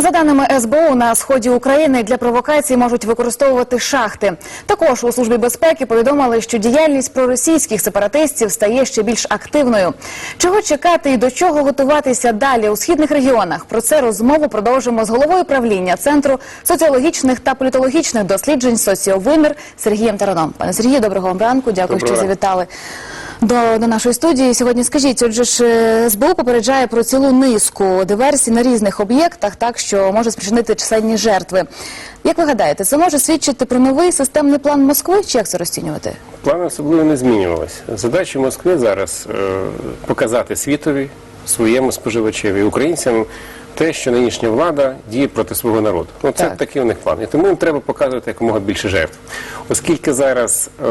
За даними СБУ, на сході України для провокацій можуть використовувати шахти. Також у службі безпеки повідомили, що діяльність проросійських сепаратистів стає ще більш активною. Чого чекати і до чого готуватися далі у східних регіонах? Про це розмову продовжимо з головою правління центру соціологічних та політологічних досліджень «Соціовимір» Сергієм Тараном. Пане Сергію, доброго вам ранку. Дякую, Доброго що завітали. До, до нашої студії сьогодні скажіть, отже ж е, СБУ попереджає про цілу низку диверсій на різних об'єктах, так що може спричинити чисельні жертви. Як ви гадаєте, це може свідчити про новий системний план Москви? Чи як це розцінювати? Плани особливо не змінювалися. Задача Москви зараз е, показати світові, своєму споживачеві, українцям те, що нинішня влада діє проти свого народу. Ну, це Так. такий у них план. І тому їм треба показувати якомога більше жертв. Оскільки зараз е,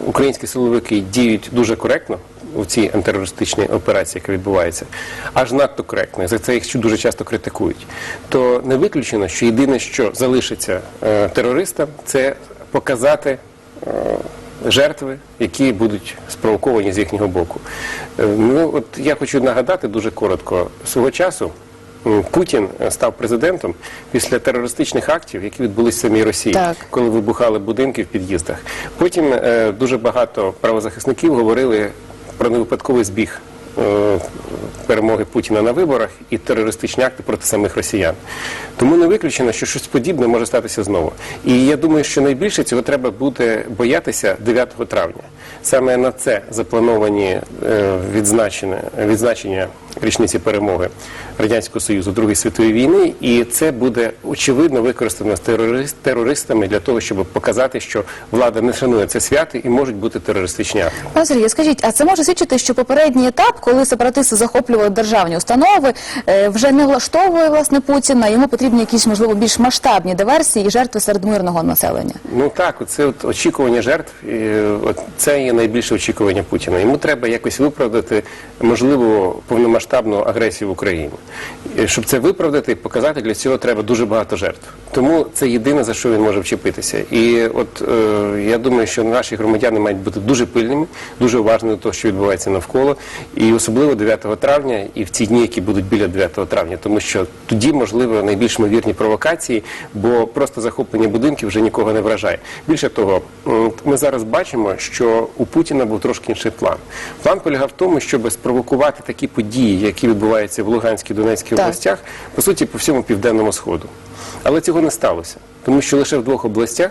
українські силовики діють дуже коректно у цій антитерористичній операції, яка відбувається, аж надто коректно, за це їх дуже часто критикують, то не виключено, що єдине, що залишиться е, терористам, це показати е, жертви, які будуть спровоковані з їхнього боку. Е, Ну, от я хочу нагадати дуже коротко свого часу. Путін е, став президентом після терористичних актів, які відбулися в самій Росії, Так. коли вибухали будинки в під'їздах. Потім е, дуже багато правозахисників говорили про невипадковий збіг е, перемоги Путіна на виборах і терористичні акти проти самих росіян. Тому не виключено, що щось подібне може статися знову. І я думаю, що найбільше цього треба буде боятися 9 травня. Саме на це заплановані е, відзначення, відзначення річниці перемоги Радянського Союзу Другої світової війни, і це буде очевидно використано з терорист- терористами для того, щоб показати, що влада не шанує це свято і можуть бути терористичні акти. Пане Сергію, скажіть, а це може свідчити, що попередній етап, коли сепаратисти захоплювали державні установи, е, вже не влаштовує власне Путіна. Йому потрібні якісь можливо більш масштабні диверсії і жертви серед мирного населення. Ну так, це от очікування жертв. це є найбільше очікування Путіна. Йому треба якось виправдати можливо повномасштабну агресію в Україні. Щоб це виправдати, показати для цього треба дуже багато жертв. Тому це єдине за що він може вчепитися. І от е, я думаю, що наші громадяни мають бути дуже пильними, дуже уважними до того, що відбувається навколо, і особливо 9 травня, і в ці дні, які будуть біля 9 травня, тому що тоді можливо найбільш ймовірні провокації, бо просто захоплення будинків вже нікого не вражає. Більше того, ми зараз бачимо, що у Путіна був трошки інший план. План полягав в тому, щоб спровокувати такі події, які відбуваються в Луганській Донецькій Так. областях, по суті, по всьому південному сходу. Але цього не сталося, тому що лише в двох областях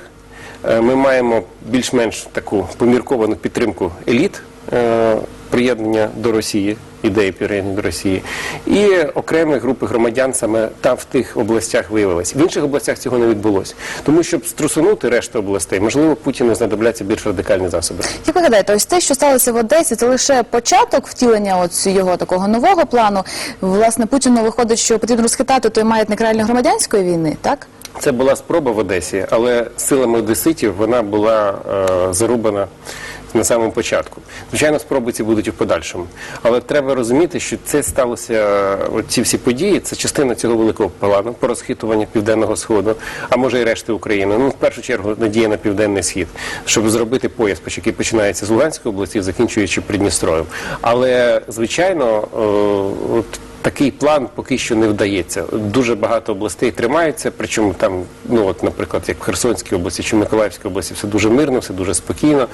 е, ми маємо більш-менш таку помірковану підтримку еліт е, приєднання до Росії, ідеї приєднання до Росії, і окремі групи громадян саме там в тих областях виявилися. В інших областях цього не відбулося. Тому щоб струсунути решту областей, можливо, Путіну знадобляться більш радикальні засоби. Як ви гадаєте, ось те, що сталося в Одесі, це лише початок втілення от його такого нового плану. Власне, Путіну виходить, що потрібно розхитати той маятник реально громадянської війни, так? Це була спроба в Одесі, але силами одеситів вона була е, зарубана на самому початку. Звичайно, спроби ці будуть і в подальшому. Але треба розуміти, що це сталося, е, ці всі події, це частина цього великого плану по розхитуванню південного сходу, а може і решти України. Ну, в першу чергу, надія на південний схід, щоб зробити пояс, який починається з Луганської області, закінчуючи Придністров'ям. Але звичайно, е, от Такий план поки що не вдається. Дуже багато областей тримаються, причому там, ну от, наприклад, як в Херсонській області чи Миколаївській області, все дуже мирно, все дуже спокійно.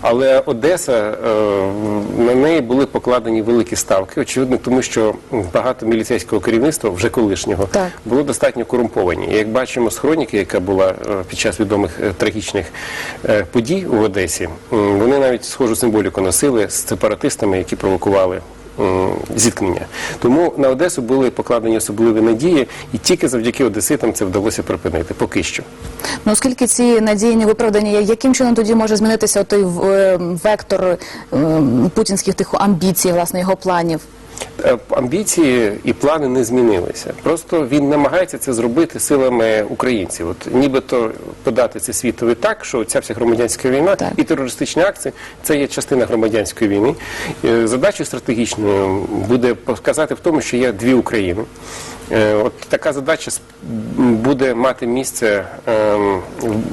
Але Одеса е, на неї були покладені великі ставки. Очевидно, тому що багато міліцейського керівництва, вже колишнього, Так. було достатньо корумповані. Як бачимо з хроніки, яка була е, під час відомих е, трагічних подій у Одесі, вони навіть схожу символіку носили з сепаратистами, які провокували зіткнення. Тому на Одесу були покладені особливі надії, і тільки завдяки Одеситам це вдалося припинити. Поки що. Ну, оскільки ці надійні виправдання, є, яким чином тоді може змінитися той е, вектор е, путінських тих амбіцій, власне, його планів? Е, Амбіції і плани не змінилися. Просто він намагається це зробити силами українців. От нібито подати це світові так, що ця вся громадянська війна Так. і терористичні акції це є частина громадянської війни. Задача Задачою стратегічною буде показати в тому, що є дві України. Е, От така задача буде. мати місце ем,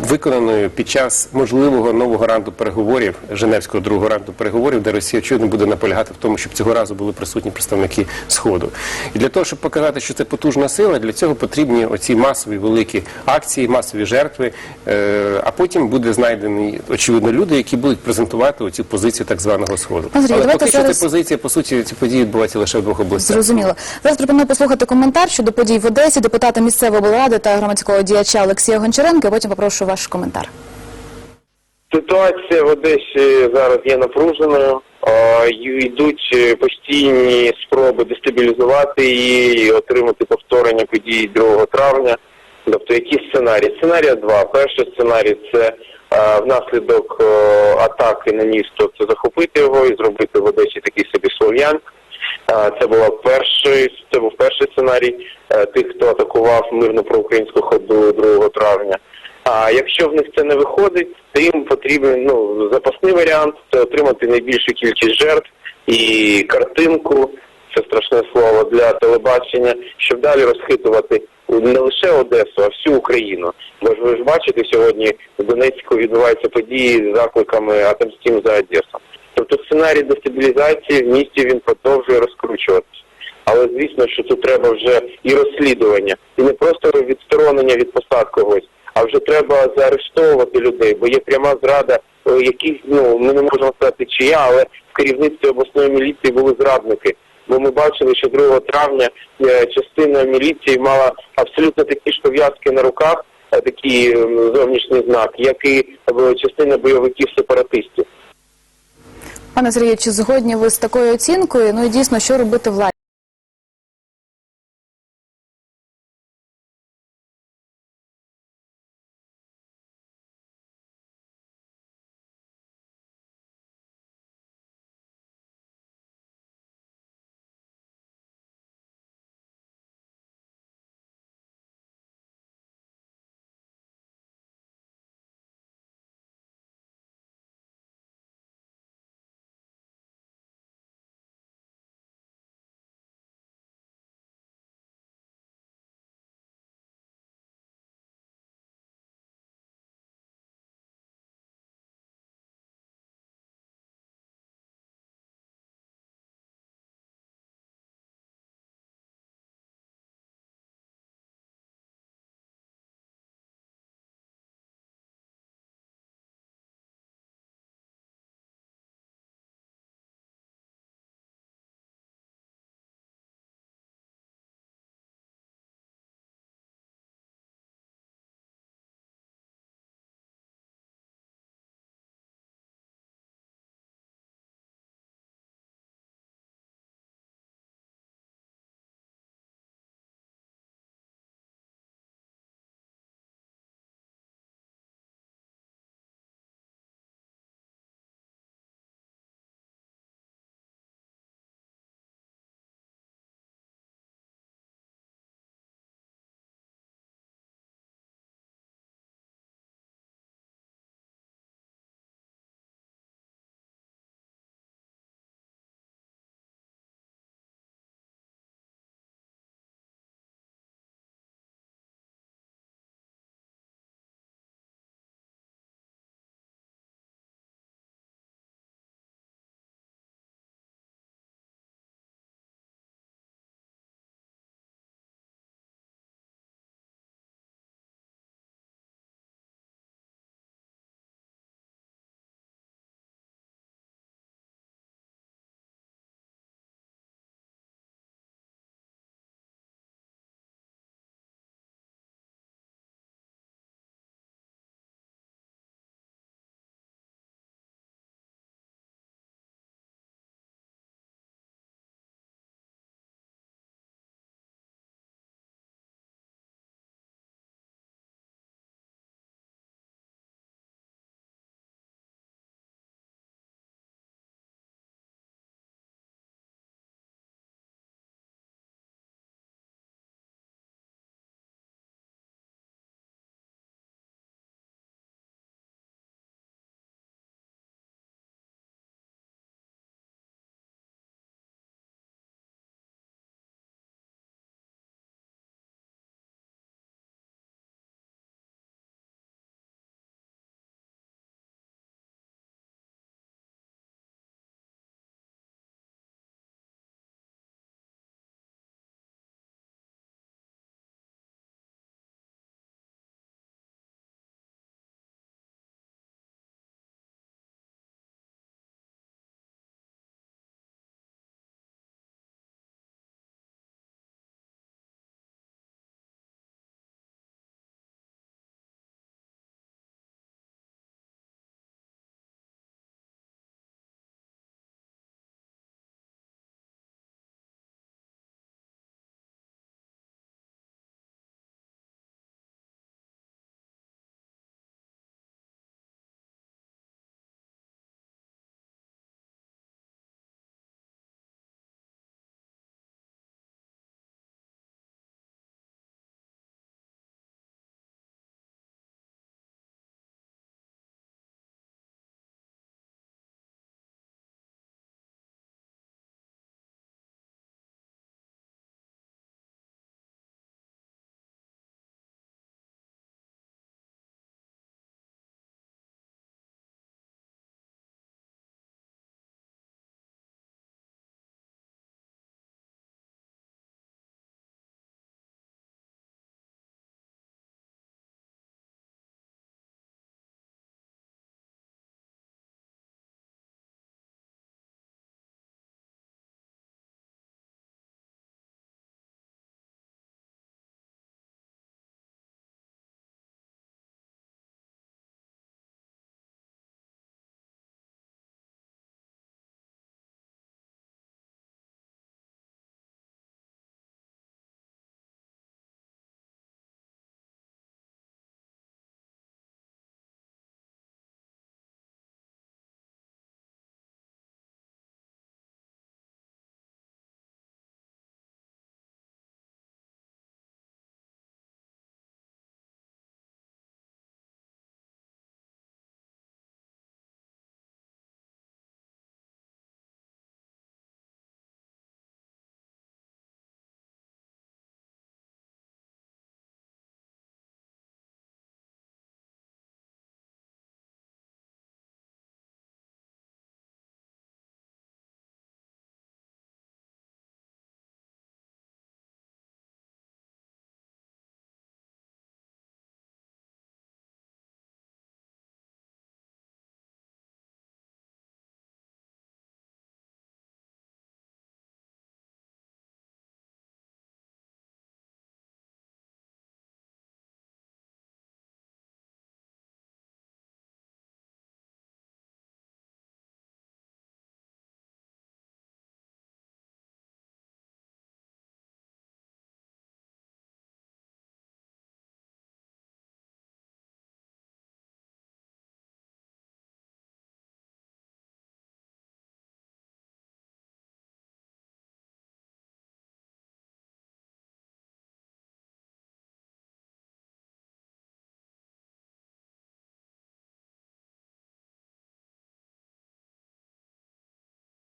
виконаною під час можливого нового раунду переговорів Женевського другого раунду переговорів, де Росія очевидно буде наполягати в тому, щоб цього разу були присутні представники Сходу. І для того, щоб показати, що це потужна сила, для цього потрібні оці масові великі акції, масові жертви. Е, а потім буде знайдені очевидно люди, які будуть презентувати оцю позицію так званого сходу. Андрій, Але поки що зараз- ця позиція, по суті, ці події відбуваються лише в двох областях. Зрозуміло. Зараз пропоную послухати коментар щодо подій в Одесі депутата місцевої облради та громадського діяча Олексія Гончаренка. Потім попрошу ваш коментар. Ситуація в Одесі зараз є напруженою. Йдуть е, постійні спроби дестабілізувати її і отримати повторення подій 2 травня. Тобто, які сценарії? Сценарія два. Перший сценарій це внаслідок атаки на місто, це захопити його і зробити в Одесі такий собі слов'янськ. Це була перший, це був перший сценарій е, тих, хто атакував мирно проукраїнську ходу 2 травня. А якщо в них це не виходить, то їм потрібен ну запасний варіант це отримати найбільшу кількість жертв і картинку. Це страшне слово для телебачення, щоб далі розхитувати не лише Одесу, а всю Україну. Бо ж ви ж бачите, сьогодні в Донецьку відбуваються події з закликами «Отомстім за Одесу». Тобто сценарій дестабілізації в місті він продовжує розкручуватися. Але звісно, що тут треба вже і розслідування, і не просто відсторонення від посад когось, а вже треба заарештовувати людей, бо є пряма зрада, е, яких ну ми не можемо сказати чия, але в керівництві обласної міліції були зрадники. Бо ми бачили, що 2 травня е, частина міліції мала абсолютно такі ж пов'язки на руках, е, такий м, зовнішній знак, як і частина бойовиків сепаратистів. Пане Сергію, чи згодні ви з такою оцінкою? Ну і дійсно, що робити владі?